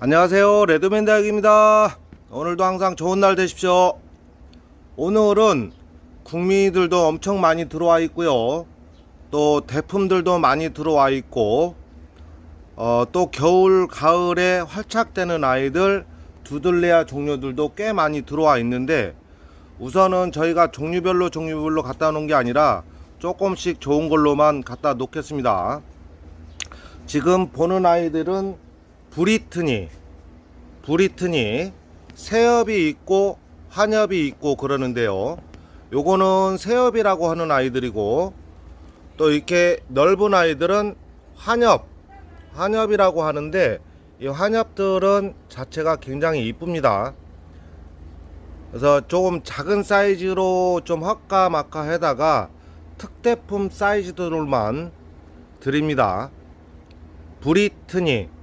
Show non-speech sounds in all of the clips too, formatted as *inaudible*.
안녕하세요. 레드맨 대학입니다. 오늘도 항상 좋은 날 되십시오. 오늘은 국민들도 엄청 많이 들어와 있고요. 또 대품들도 많이 들어와 있고 어, 또 겨울 가을에 활착되는 아이들 두들레아 종류들도 꽤 많이 들어와 있는데 우선은 저희가 종류별로 종류별로 갖다 놓은 게 아니라 조금씩 좋은 걸로만 갖다 놓겠습니다. 지금 보는 아이들은 브리트니, 브리트니, 새엽이 있고 한엽이 있고 그러는데요. 요거는 새엽이라고 하는 아이들이고 또 이렇게 넓은 아이들은 한엽, 한엽이라고 하는데 이 한엽들은 자체가 굉장히 이쁩니다. 그래서 조금 작은 사이즈로 좀 헛까마까 해다가 특대품 사이즈들만 드립니다. 브리트니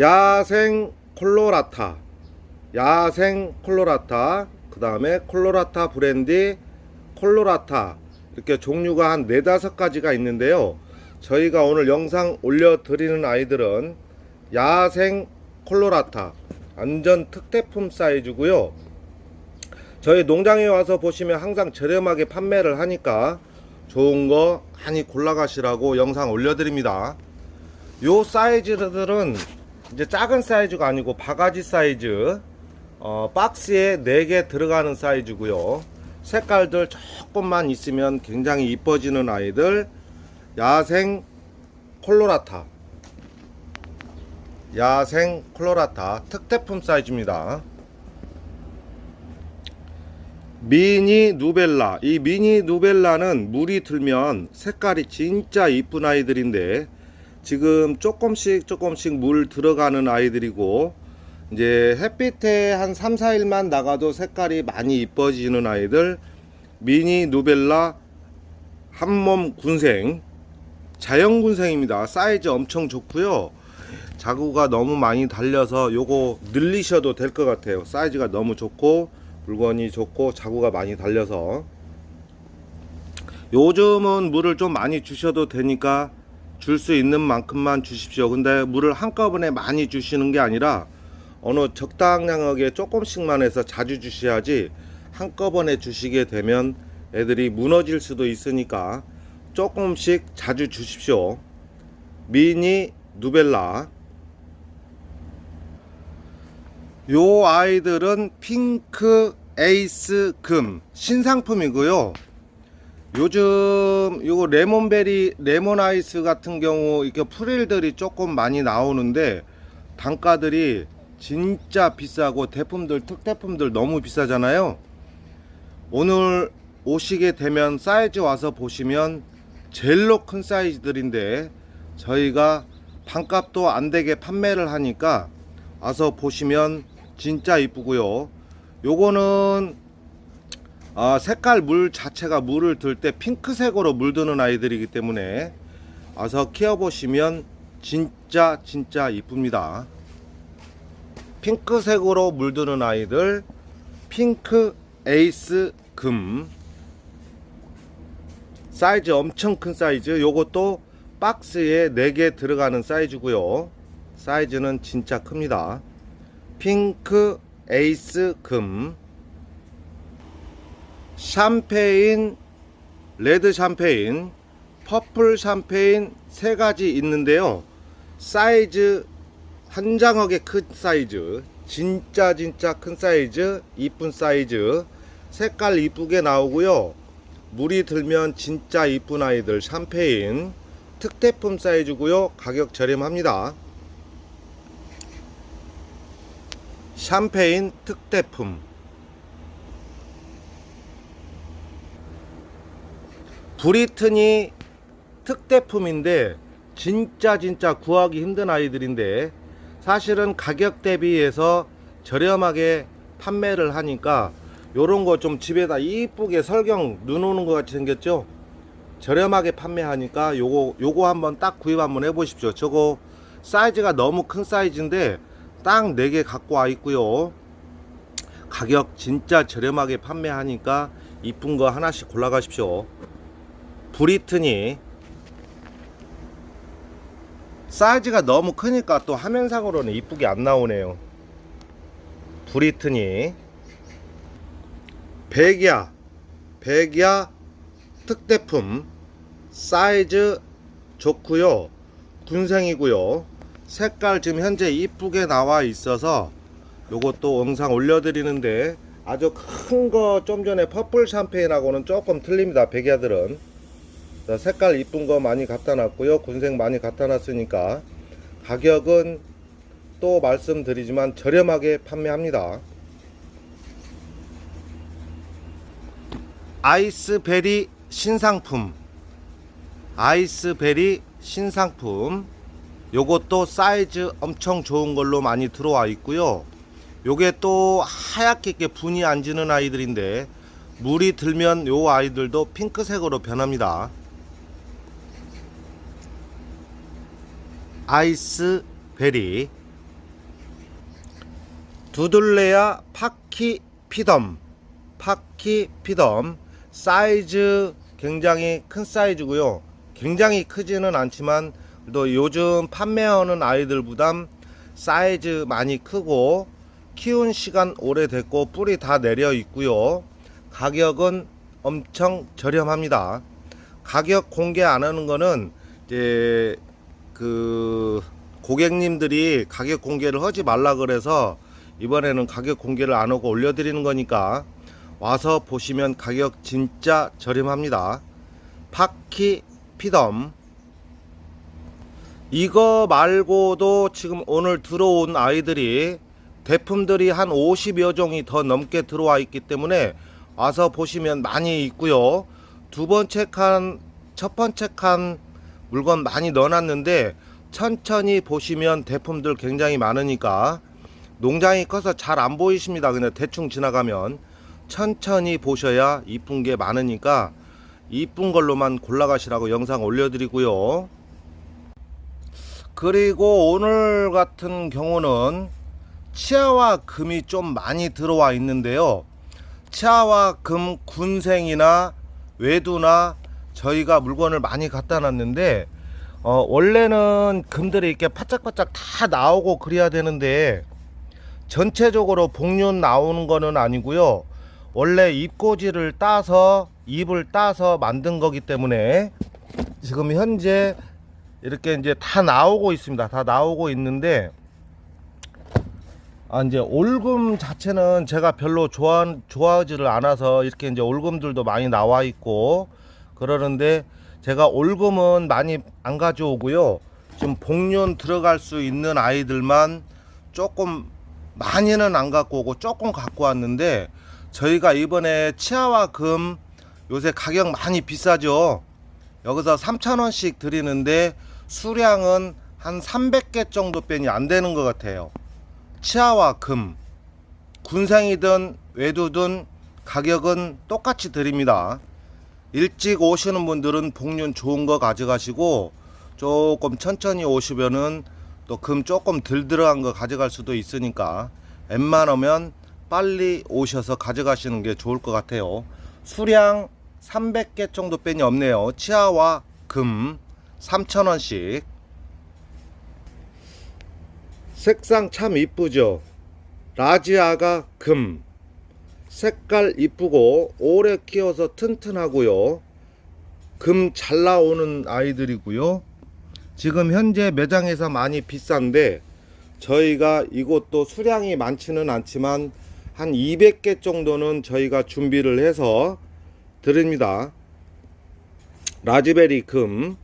야생 콜로라타. 야생 콜로라타. 그 다음에 콜로라타 브랜디 콜로라타. 이렇게 종류가 한 네다섯 가지가 있는데요. 저희가 오늘 영상 올려드리는 아이들은 야생 콜로라타. 완전 특대품 사이즈고요. 저희 농장에 와서 보시면 항상 저렴하게 판매를 하니까 좋은 거 많이 골라가시라고 영상 올려드립니다 요 사이즈들은 이제 작은 사이즈가 아니고 바가지 사이즈 어, 박스에 4개 들어가는 사이즈고요. 색깔들 조금만 있으면 굉장히 이뻐지는 아이들 야생 콜로라타. 야생 콜로라타 특대품 사이즈입니다. 미니 누벨라. 이 미니 누벨라는 물이 들면 색깔이 진짜 이쁜 아이들인데 지금 조금씩 조금씩 물 들어가는 아이들이고 이제 햇빛에 한 3, 4일만 나가도 색깔이 많이 이뻐지는 아이들 미니 누벨라 한몸 군생 자연 군생입니다. 사이즈 엄청 좋고요. 자구가 너무 많이 달려서 요거 늘리셔도 될 것 같아요. 사이즈가 너무 좋고 물건이 좋고 자구가 많이 달려서. 요즘은 물을 좀 많이 주셔도 되니까 줄 수 있는 만큼만 주십시오. 근데 물을 한꺼번에 많이 주시는 게 아니라 어느 적당량하게 조금씩만 해서 자주 주셔야지 한꺼번에 주시게 되면 애들이 무너질 수도 있으니까 조금씩 자주 주십시오. 미니 누벨라 요 아이들은 핑크 에이스 금 신상품이고요. 요즘 요거 레몬베리 레몬 아이스 같은 경우 이렇게 프릴들이 조금 많이 나오는데 단가들이 진짜 비싸고 대품들 특대품들 너무 비싸잖아요. 오늘 오시게 되면 사이즈 와서 보시면 제일로 큰 사이즈들인데 저희가 반값도 안 되게 판매를 하니까 와서 보시면 진짜 이쁘고요. 요거는 아, 색깔 물 자체가 물을 들 때 핑크색으로 물드는 아이들이기 때문에 와서 키워보시면 진짜 진짜 이쁩니다. 핑크색으로 물드는 아이들 핑크 에이스 금. 사이즈 엄청 큰 사이즈. 요것도 박스에 4개 들어가는 사이즈고요. 사이즈는 진짜 큽니다. 핑크 에이스 금 샴페인, 레드 샴페인, 퍼플 샴페인 세 가지 있는데요. 사이즈 한장하게 큰 사이즈, 진짜 진짜 큰 사이즈, 이쁜 사이즈, 색깔 이쁘게 나오고요. 물이 들면 진짜 이쁜 아이들 샴페인 특대품 사이즈고요. 가격 저렴합니다. 샴페인 특대품 브리트니 특대품인데 진짜 진짜 구하기 힘든 아이들인데 사실은 가격 대비해서 저렴하게 판매를 하니까 요런 거 좀 집에다 이쁘게 설경 눈 오는 것 같이 생겼죠? 저렴하게 판매하니까 요거 요거 한번 딱 구입 한번 해 보십시오. 저거 사이즈가 너무 큰 사이즈인데 딱 4개 갖고 와 있고요. 가격 진짜 저렴하게 판매하니까 이쁜 거 하나씩 골라 가십시오 브리트니. 사이즈가 너무 크니까 또 화면상으로는 이쁘게 안 나오네요. 브리트니. 백야 백야 특대품. 사이즈 좋고요. 군생이고요. 색깔 지금 현재 이쁘게 나와 있어서 요것도 영상 올려드리는데 아주 큰 거 좀 전에 퍼플 샴페인하고는 조금 틀립니다 백야들은. 자, 색깔 이쁜 거 많이 갖다 놨고요. 군생 많이 갖다 놨으니까 가격은 또 말씀드리지만 저렴하게 판매합니다. 아이스베리 신상품. 아이스베리 신상품. 요것도 사이즈 엄청 좋은 걸로 많이 들어와 있고요. 요게 또 하얗게 이렇게 분이 안 지는 아이들인데 물이 들면 요 아이들도 핑크색으로 변합니다 아이스베리 두들레야 파키 피덤 파키 피덤. 사이즈 굉장히 큰 사이즈고요. 굉장히 크지는 않지만 또 요즘 판매하는 아이들보다 사이즈 많이 크고 키운 시간 오래됐고 뿌리 다 내려 있고요. 가격은 엄청 저렴합니다. 가격 공개 안 하는 거는 이제 그 고객님들이 가격 공개를 하지 말라 그래서 이번에는 가격 공개를 안 하고 올려드리는 거니까 와서 보시면 가격 진짜 저렴합니다. 파키 피덤 이거 말고도 지금 오늘 들어온 아이들이 대품들이 한 50여 종이 더 넘게 들어와 있기 때문에 와서 보시면 많이 있고요. 두 번째 칸, 첫 번째 칸 물건 많이 넣어놨는데 천천히 보시면 대품들 굉장히 많으니까 농장이 커서 잘 안 보이십니다. 그냥 대충 지나가면 천천히 보셔야 이쁜 게 많으니까 이쁜 걸로만 골라가시라고 영상 올려드리고요. 그리고 오늘 같은 경우는 치아와 금이 좀 많이 들어와 있는데요. 치아와 금 군생이나 외두나 저희가 물건을 많이 갖다 놨는데 어, 원래는 금들이 이렇게 바짝바짝 다 나오고 그래야 되는데 전체적으로 복륜 나오는 거는 아니고요. 원래 잎꽂이를 따서 잎을 따서 만든 거기 때문에 지금 현재 이렇게 이제 다 나오고 있습니다. 다 나오고 있는데 아 이제 올금 자체는 제가 별로 좋아 좋아하지를 않아서 이렇게 이제 올금들도 많이 나와 있고 그러는데 제가 올금은 많이 안 가져오고요. 지금 복륜 들어갈 수 있는 아이들만 조금 많이는 안 갖고 오고 조금 갖고 왔는데 저희가 이번에 치아와 금 요새 가격 많이 비싸죠. 여기서 3,000원씩 드리는데 수량은 한 300개 정도 빼니 안 되는 것 같아요. 치아와 금, 군생이든 외두든 가격은 똑같이 드립니다. 일찍 오시는 분들은 복륜 좋은 거 가져가시고 조금 천천히 오시면은 또 금 조금 덜 들어간 거 가져갈 수도 있으니까 웬만하면 빨리 오셔서 가져가시는 게 좋을 것 같아요. 수량 300개 정도 빼니 없네요. 치아와 금 3,000원씩. 색상 참 이쁘죠. 라지아가 금. 색깔 이쁘고 오래 키워서 튼튼하고요. 금 잘 나오는 아이들이고요. 지금 현재 매장에서 많이 비싼데 저희가 이것도 수량이 많지는 않지만 한 200개 정도는 저희가 준비를 해서 드립니다. 라즈베리 금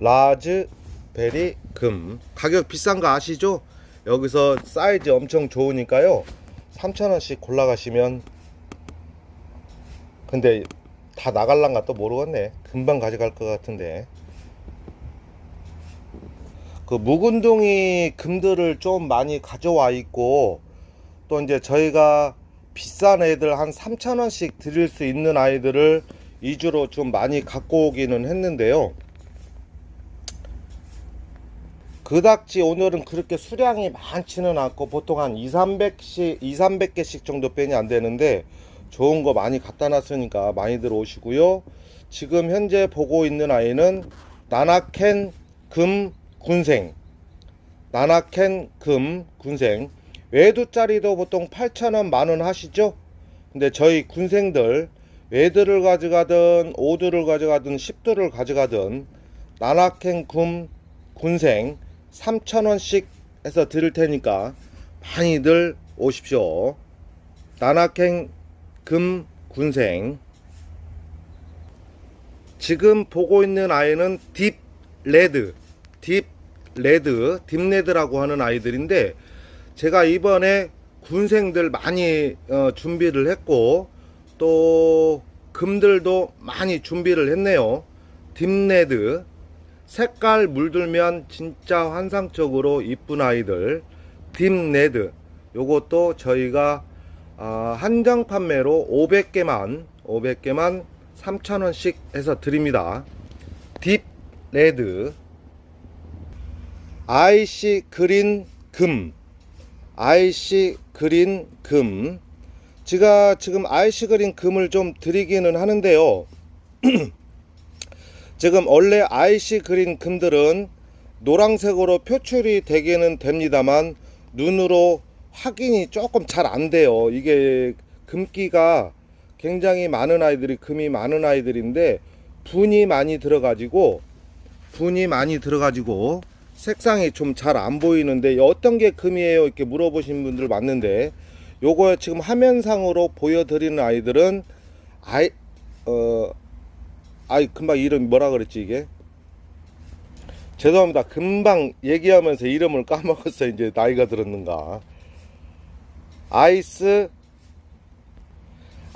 라즈베리 금 가격 비싼 거 아시죠? 여기서 사이즈 엄청 좋으니까요. 3,000원씩 골라가시면 근데 다 나갈란가 또 모르겠네. 금방 가져갈 것 같은데. 그 묵은둥이 금들을 좀 많이 가져와 있고 또 이제 저희가 비싼 애들 한 3,000원씩 드릴 수 있는 아이들을 위주로 좀 많이 갖고 오기는 했는데요. 그닥지 오늘은 그렇게 수량이 많지는 않고 보통 한 2, 300씩, 2, 300개씩 정도 빼니 안 되는데 좋은 거 많이 갖다 놨으니까 많이들 오시고요. 지금 현재 보고 있는 아이는 나나켄 금 군생. 나나켄 금 군생. 외두짜리도 보통 8,000원 만원 하시죠? 근데 저희 군생들 외두를 가져가든 오두를 가져가든 10두를 가져가든 나나켄 금 군생 3,000원씩 해서 드릴 테니까 많이들 오십시오. 나나켄 금 군생. 지금 보고 있는 아이는 딥 레드. 딥 레드 딥 레드라고 하는 아이들인데 제가 이번에 군생들 많이 어, 준비를 했고 또 금들도 많이 준비를 했네요. 딥 레드 색깔 물들면 진짜 환상적으로 이쁜 아이들 딥 레드 요것도 저희가 아, 한정 판매로 500개만 500개만 3,000원씩 해서 드립니다. 딥 레드 IC 그린 금 IC 그린 금 제가 지금 IC 그린 금을 좀 드리기는 하는데요. *clears throat* 지금 원래 IC 그린 금들은 노란색으로 표출이 되기는 됩니다만 눈으로 확인이 조금 잘 안 돼요. 이게 금기가 굉장히 많은 아이들이 금이 많은 아이들인데 분이 많이 들어가지고 분이 많이 들어가지고 색상이 좀 잘 안 보이는데 어떤 게 금이에요 이렇게 물어보신 분들 많는데 요거 지금 화면상으로 보여드리는 아이들은 아이 어 아이 금방 이름 뭐라 그랬지 이게 죄송합니다 금방 얘기하면서 이름을 까먹었어 이제 나이가 들었는가 아이스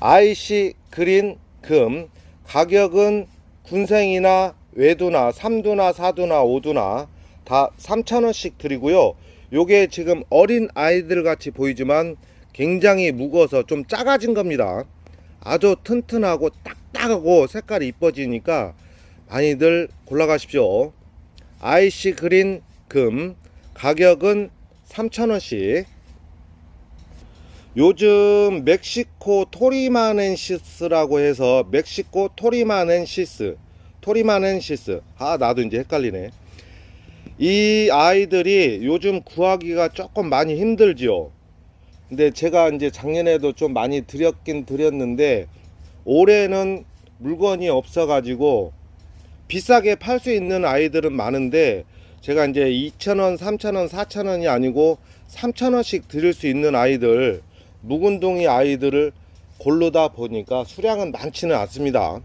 아이시 그린 금 가격은 군생이나 외두나 3두나 4두나 5두나 다 3,000원씩 드리고요. 요게 지금 어린 아이들 같이 보이지만 굉장히 무거워서 좀 작아진 겁니다. 아주 튼튼하고 딱 딱하고 색깔이 이뻐지니까 많이들 골라가십시오. 아이시 그린 금 가격은 3,000원씩. 요즘 멕시코 토리마넨시스라고 해서 멕시코 토리마넨시스 토리마넨시스. 아 나도 이제 헷갈리네. 이 아이들이 요즘 구하기가 조금 많이 힘들지요. 근데 제가 이제 작년에도 좀 많이 드렸긴 드렸는데 올해는 물건이 없어 가지고 비싸게 팔 수 있는 아이들은 많은데 제가 이제 2,000원, 3,000원, 4,000원이 아니고 3,000원씩 드릴 수 있는 아이들 묵은둥이 아이들을 고르다 보니까 수량은 많지는 않습니다.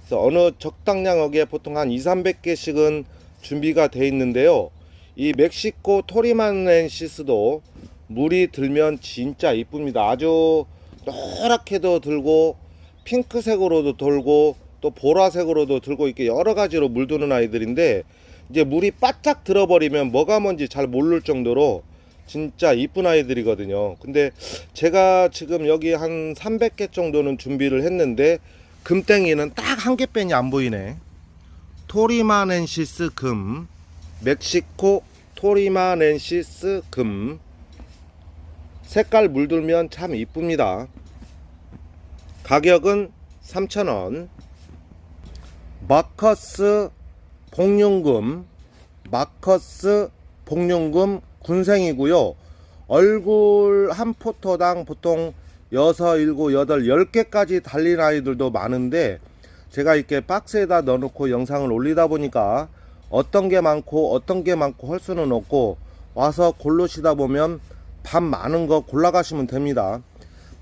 그래서 어느 적당량하게 보통 한 2, 300개씩은 준비가 돼 있는데요. 이 멕시코 토리만렌시스도 물이 들면 진짜 이쁩니다. 아주 노랗게도 들고 핑크색으로도 돌고 또 보라색으로도 들고 이렇게 여러 가지로 물드는 아이들인데 이제 물이 바짝 들어버리면 뭐가 뭔지 잘 모를 정도로 진짜 이쁜 아이들이거든요. 근데 제가 지금 여기 한 300개 정도는 준비를 했는데 금땡이는 딱 한개 빼니 안 보이네. 토리마넨시스 금, 멕시코 토리마넨시스 금. 색깔 물들면 참 이쁩니다. 가격은 3,000원. 마커스 복륜금, 마커스 복륜금 군생이고요. 얼굴 한 포토당 보통 6, 7, 8, 10개까지 달린 아이들도 많은데 제가 이렇게 박스에다 넣어놓고 영상을 올리다 보니까 어떤 게 많고 어떤 게 많고 할 수는 없고 와서 고르시다 보면 밥 많은 거 골라가시면 됩니다.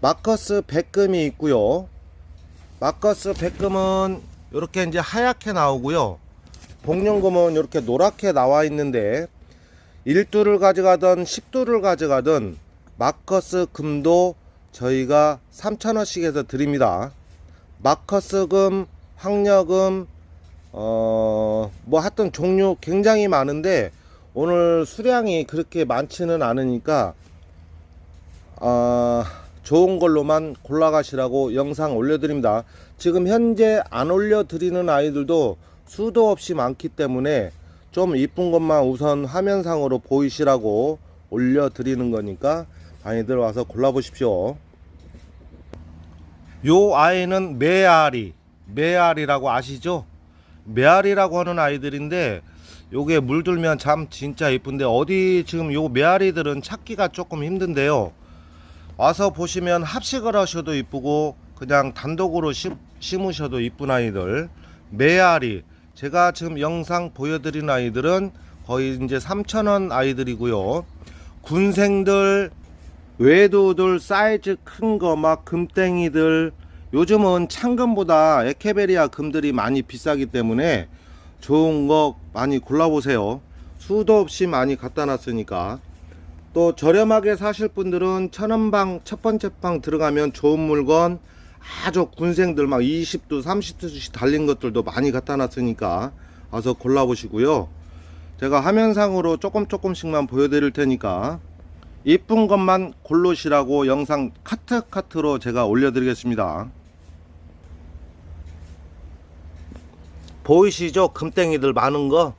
마커스 백금이 있고요. 마커스 백금은 이렇게 이제 하얗게 나오고요. 복륜금은 이렇게 노랗게 나와 있는데 1두를 가져가든 10두를 가져가든 마커스 금도 저희가 3,000원씩 해서 드립니다. 마커스 금, 황녀금, 어, 뭐 하여튼 종류 굉장히 많은데 오늘 수량이 그렇게 많지는 않으니까 어, 좋은 걸로만 골라가시라고 영상 올려드립니다. 지금 현재 안 올려드리는 아이들도 수도 없이 많기 때문에 좀 이쁜 것만 우선 화면상으로 보이시라고 올려드리는 거니까 많이들 와서 골라보십시오. 요 아이는 메아리, 메아리라고 아시죠? 메아리라고 하는 아이들인데 요게 물들면 참 진짜 이쁜데 어디 지금 요 메아리들은 찾기가 조금 힘든데요. 와서 보시면 합식을 하셔도 이쁘고 그냥 단독으로 심, 심으셔도 이쁜 아이들 메아리 제가 지금 영상 보여드린 아이들은 거의 이제 3,000원 아이들이고요. 군생들 외도들 사이즈 큰 거 막 금땡이들 요즘은 창금보다 에케베리아 금들이 많이 비싸기 때문에 좋은 거 많이 골라보세요. 수도 없이 많이 갖다 놨으니까. 또 저렴하게 사실 분들은 천원방 첫 번째 방 들어가면 좋은 물건 아주 군생들 막 20도 30도씩 달린 것들도 많이 갖다 놨으니까 와서 골라보시고요. 제가 화면상으로 조금 조금씩만 보여드릴 테니까 이쁜 것만 고르시라고 영상 카트 카트로 제가 올려드리겠습니다. 보이시죠? 금땡이들 많은 거.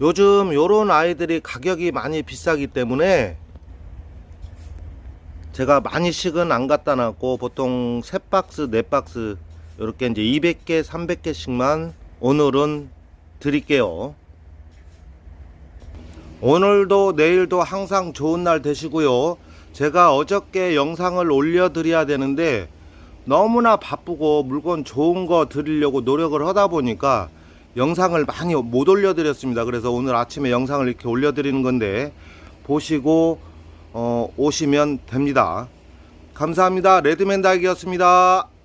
요즘 요런 아이들이 가격이 많이 비싸기 때문에 제가 많이 식은 안 갖다 놨고 보통 3박스, 4박스 이렇게 이제 200개, 300개씩만 오늘은 드릴게요. 오늘도 내일도 항상 좋은 날 되시고요. 제가 어저께 영상을 올려드려야 되는데 너무나 바쁘고 물건 좋은 거 드리려고 노력을 하다 보니까 영상을 많이 못 올려드렸습니다. 그래서 오늘 아침에 영상을 이렇게 올려드리는 건데 보시고 어, 오시면 됩니다. 감사합니다. 레드맨 닭이었습니다.